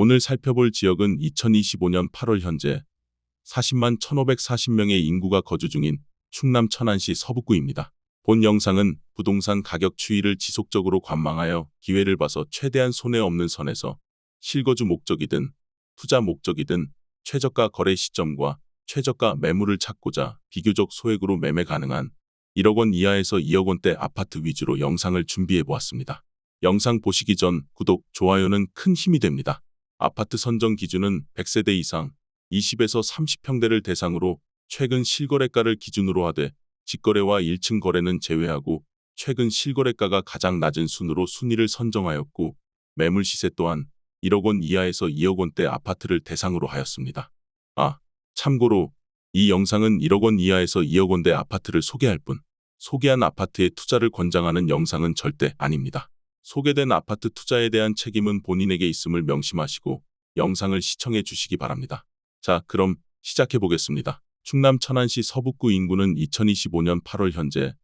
오늘 살펴볼 지역은 2025년 8월 현재 40만 1,540명의 인구가 거주 중인 충남 천안시 서북구입니다. 본 영상은 부동산 가격 추이를 지속적으로 관망하여 기회를 봐서 최대한 손해 없는 선에서 실거주 목적이든 투자 목적이든 최저가 거래 시점과 최저가 매물을 찾고자 비교적 소액으로 매매 가능한 1억 원 이하에서 2억 원대 아파트 위주로 영상을 준비해 보았습니다. 영상 보시기 전 구독, 좋아요는 큰 힘이 됩니다. 아파트 선정 기준은 100세대 이상 20에서 30평대를 대상으로 최근 실거래가를 기준으로 하되 직거래와 1층 거래는 제외하고 최근 실거래가가 가장 낮은 순으로 순위를 선정하였고 매물 시세 또한 1억 원 이하에서 2억 원대 아파트를 대상으로 하였습니다. 아, 참고로 이 영상은 1억 원 이하에서 2억 원대 아파트를 소개할 뿐 소개한 아파트에 투자를 권장하는 영상은 절대 아닙니다. 소개된 아파트 투자에 대한 책임은 본인에게 있음을 명심하시고 영상을 시청해 주시기 바랍니다. 자, 그럼 시작해 보겠습니다. 충남 천안시 서북구 인구는 2025년 8월 현재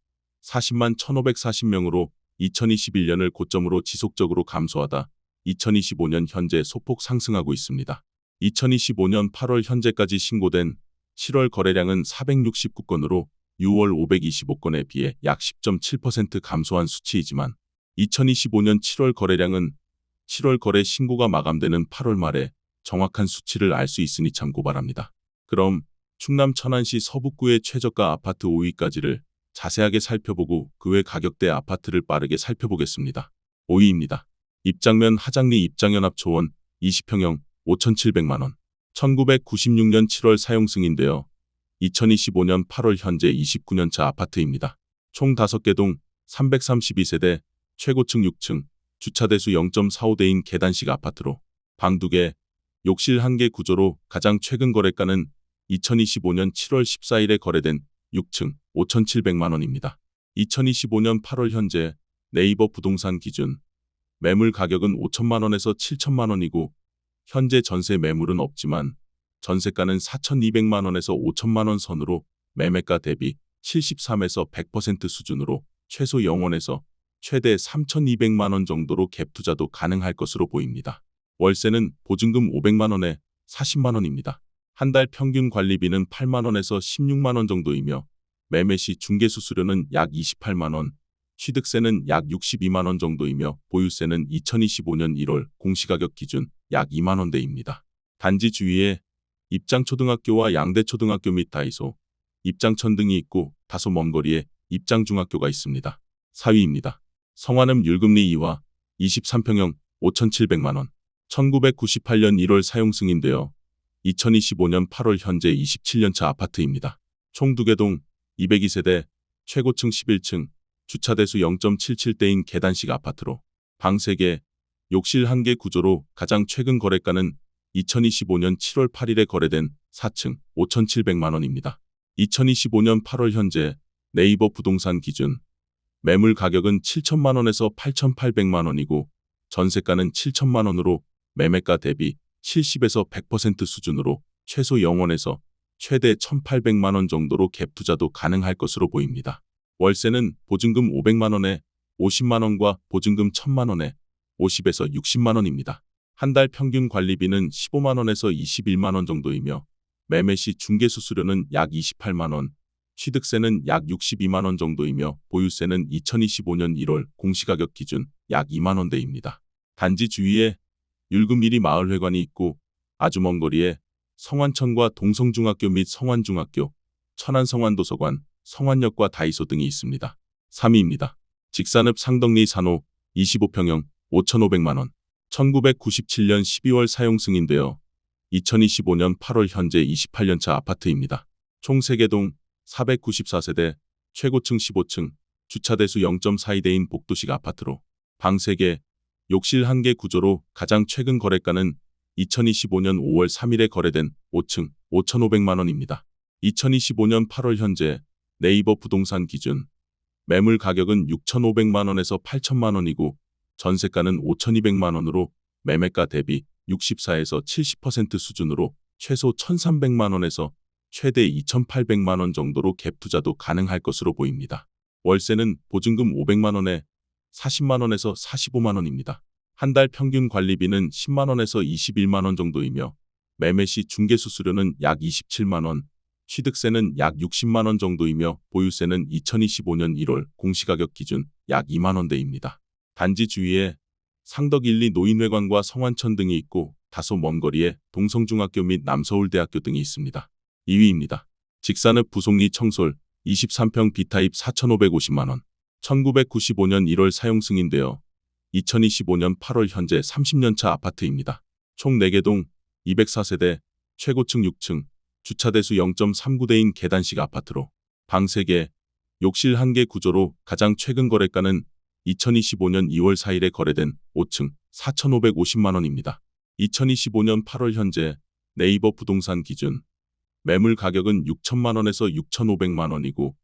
40만 1,540명으로 2021년을 고점으로 지속적으로 감소하다 2025년 현재 소폭 상승하고 있습니다. 2025년 8월 현재까지 신고된 7월 거래량은 469건으로 6월 525건에 비해 약 10.7% 감소한 수치이지만 2025년 7월 거래량은 7월 거래 신고가 마감되는 8월 말에 정확한 수치를 알 수 있으니 참고 바랍니다. 그럼 충남 천안시 서북구의 최저가 아파트 5위까지를 자세하게 살펴보고 그 외 가격대 아파트를 빠르게 살펴보겠습니다. 5위입니다. 입장면 하장리 입장연합 초원 20평형 5,700만원 1996년 7월 사용 승인되어 2025년 8월 현재 29년차 아파트입니다. 총 5개 동 332세대 최고층 6층 주차대수 0.45대인 계단식 아파트로 방 2개 욕실 1개 구조로 가장 최근 거래가는 2025년 7월 14일에 거래된 6층 5,700만 원입니다. 2025년 8월 현재 네이버 부동산 기준 매물 가격은 5천만 원에서 7천만 원이고 현재 전세 매물은 없지만 전세가는 4,200만 원에서 5천만 원 선으로 매매가 대비 73에서 100% 수준으로 최소 0원에서 최대 3,200만 원 정도로 갭 투자도 가능할 것으로 보입니다. 월세는 보증금 500만 원에 40만 원입니다. 한 달 평균 관리비는 8만 원에서 16만 원 정도이며 매매 시 중개 수수료는 약 28만 원, 취득세는 약 62만 원 정도이며 보유세는 2025년 1월 공시가격 기준 약 2만 원대입니다. 단지 주위에 입장초등학교와 양대초등학교 및 다이소, 입장천 등이 있고 다소 먼 거리에 입장중학교가 있습니다. 4위입니다. 성완음 율금리 2와 23평형 5,700만 원. 1998년 1월 사용 승인되어 2025년 8월 현재 27년차 아파트입니다. 총 2개 동 202세대 최고층 11층 주차대수 0.77대인 계단식 아파트로 방 3개 욕실 1개 구조로 가장 최근 거래가는 2025년 7월 8일에 거래된 4층 5,700만 원입니다. 2025년 8월 현재 네이버 부동산 기준 매물 가격은 7천만 원에서 8,800만 원이고 전세가는 7천만 원으로 매매가 대비 70에서 100% 수준으로 최소 0원에서 최대 1,800만 원 정도로 갭 투자도 가능할 것으로 보입니다. 월세는 보증금 500만 원에 50만 원과 보증금 1,000만 원에 50에서 60만 원입니다. 한 달 평균 관리비는 15만 원에서 21만 원 정도이며 매매 시 중개 수수료는 약 28만 원, 취득세는 약 62만 원 정도이며 보유세는 2025년 1월 공시가격 기준 약 2만 원대입니다. 단지 주위에 율금일이 마을회관이 있고 아주 먼 거리에 성완천과 동성중학교 및 성완중학교, 천안성완도서관, 성완역과 다이소 등이 있습니다. 3위입니다. 직산읍 상덕리 산호 25평형 5,500만 원. 1997년 12월 사용 승인되어 2025년 8월 현재 28년차 아파트입니다. 총 3개 동 494세대 최고층 15층 주차대수 0.42대인 복도식 아파트로 방 3개 욕실 1개 구조로 가장 최근 거래가는 2025년 5월 3일에 거래된 5층 5,500만 원입니다. 2025년 8월 현재 네이버 부동산 기준 매물 가격은 6,500만 원에서 8천만 원이고 전세가는 5,200만 원으로 매매가 대비 64에서 70% 수준으로 최소 1,300만 원에서 최대 2,800만 원 정도로 갭 투자도 가능할 것으로 보입니다. 월세는 보증금 500만 원에 40만 원에서 45만 원입니다. 한 달 평균 관리비는 10만 원에서 21만 원 정도이며 매매 시 중개 수수료는 약 27만 원, 취득세는 약 60만 원 정도이며 보유세는 2025년 1월 공시가격 기준 약 2만 원대입니다. 단지 주위에 상덕 1, 2 노인회관과 성완천 등이 있고 다소 먼 거리에 동성중학교 및 남서울대학교 등이 있습니다. 2위입니다. 직산읍 부송리 청솔 23평 B타입 4,550만 원. 1995년 1월 사용 승인되어 2025년 8월 현재 30년차 아파트입니다. 총 4개 동 204세대 최고층 6층 주차대수 0.39대인 계단식 아파트로 방 3개 욕실 1개 구조로 가장 최근 거래가는 2025년 2월 4일에 거래된 5층 4,550만 원입니다. 2025년 8월 현재 네이버 부동산 기준 매물 가격은 6천만 원에서 6,500만 원이고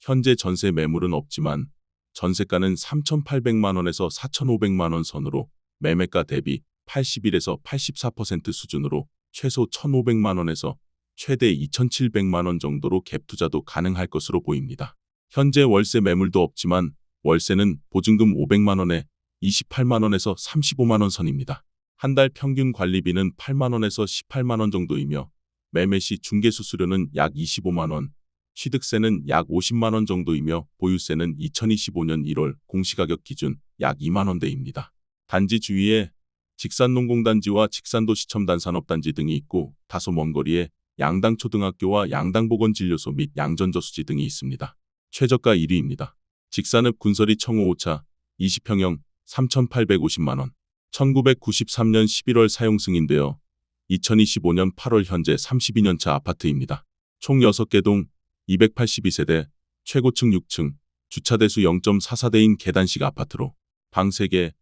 현재 전세 매물은 없지만 전세가는 3,800만 원에서 4,500만 원 선으로 매매가 대비 81에서 84% 수준으로 최소 1,500만 원에서 최대 2,700만 원 정도로 갭 투자도 가능할 것으로 보입니다. 현재 월세 매물도 없지만 월세는 보증금 500만 원에 28만 원에서 35만 원 선입니다. 한 달 평균 관리비는 8만 원에서 18만 원 정도이며 매매 시 중개 수수료는 약 25만 원, 취득세는 약 50만 원 정도이며 보유세는 2025년 1월 공시가격 기준 약 2만 원대입니다. 단지 주위에 직산농공단지와 직산도시첨단 산업단지 등이 있고 다소 먼 거리에 양당초등학교와 양당보건진료소 및 양전저수지 등이 있습니다. 최저가 1위입니다. 직산읍 군서리 청호 5차 20평형 3,850만 원. 1993년 11월 사용 승인되어 2025년 8월 현재 32년차 아파트입니다. 총 6개 동 282세대 최고층 6층 주차대수 0.44대인 계단식 아파트로 방 3개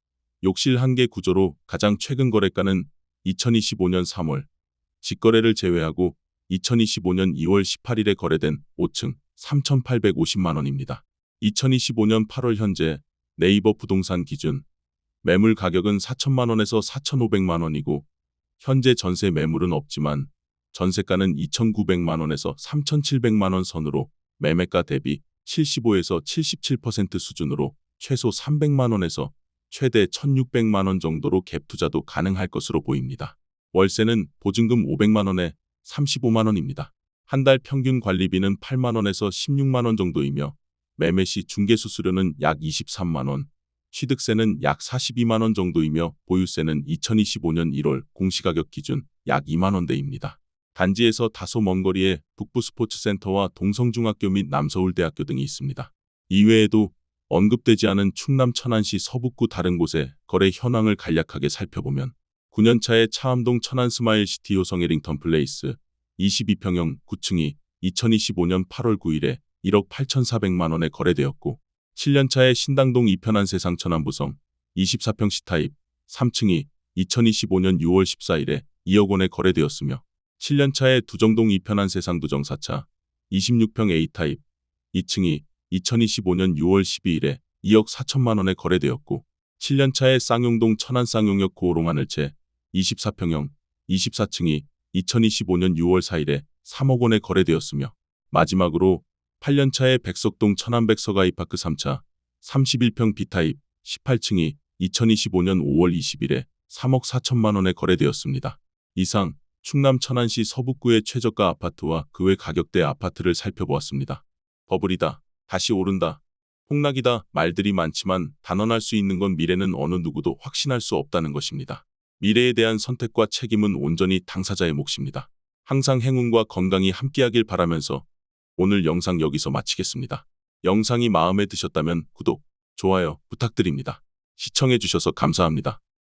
욕실 1개 구조로 가장 최근 거래가는 2025년 3월 직거래를 제외하고 2025년 2월 18일에 거래된 5층 3,850만 원입니다. 2025년 8월 현재 네이버 부동산 기준 매물 가격은 4천만 원에서 4,500만 원이고 현재 전세 매물은 없지만 전세가는 2,900만 원에서 3,700만 원 선으로 매매가 대비 75에서 77% 수준으로 최소 300만 원에서 최대 1,600만 원 정도로 갭 투자도 가능할 것으로 보입니다. 월세는 보증금 500만 원에 35만 원입니다. 한 달 평균 관리비는 8만 원에서 16만 원 정도이며 매매 시 중개 수수료는 약 23만 원, 취득세는 약 42만 원 정도이며 보유세는 2025년 1월 공시가격 기준 약 2만 원대입니다. 단지에서 다소 먼 거리에 북부스포츠센터와 동성중학교 및 남서울대학교 등이 있습니다. 이외에도 언급되지 않은 충남 천안시 서북구 다른 곳의 거래 현황을 간략하게 살펴보면 9년차의 차암동 천안스마일시티 효성 에링턴 플레이스 22평형 9층이 2025년 8월 9일에 1억 8,400만 원에 거래되었고 7년차의 신당동 이편한 세상 천안부성 24평 C타입 3층이 2025년 6월 14일에 2억 원에 거래되었으며 7년차의 두정동 이편한 세상 두정 4차 26평 A타입 2층이 2025년 6월 12일에 2억 4천만 원에 거래되었고 7년차의 쌍용동 천안 쌍용역 고호롱 하늘채 24평형 24층이 2025년 6월 4일에 3억 원에 거래되었으며 마지막으로 8년차의 백석동 천안백석 아이파크 3차 31평 B타입 18층이 2025년 5월 20일에 3억 4천만 원에 거래되었습니다. 이상 충남 천안시 서북구의 최저가 아파트와 그 외 가격대 아파트를 살펴보았습니다. 버블이다. 다시 오른다. 폭락이다. 말들이 많지만 단언할 수 있는 건 미래는 어느 누구도 확신할 수 없다는 것입니다. 미래에 대한 선택과 책임은 온전히 당사자의 몫입니다. 항상 행운과 건강이 함께하길 바라면서 오늘 영상 여기서 마치겠습니다. 영상이 마음에 드셨다면 구독, 좋아요 부탁드립니다. 시청해주셔서 감사합니다.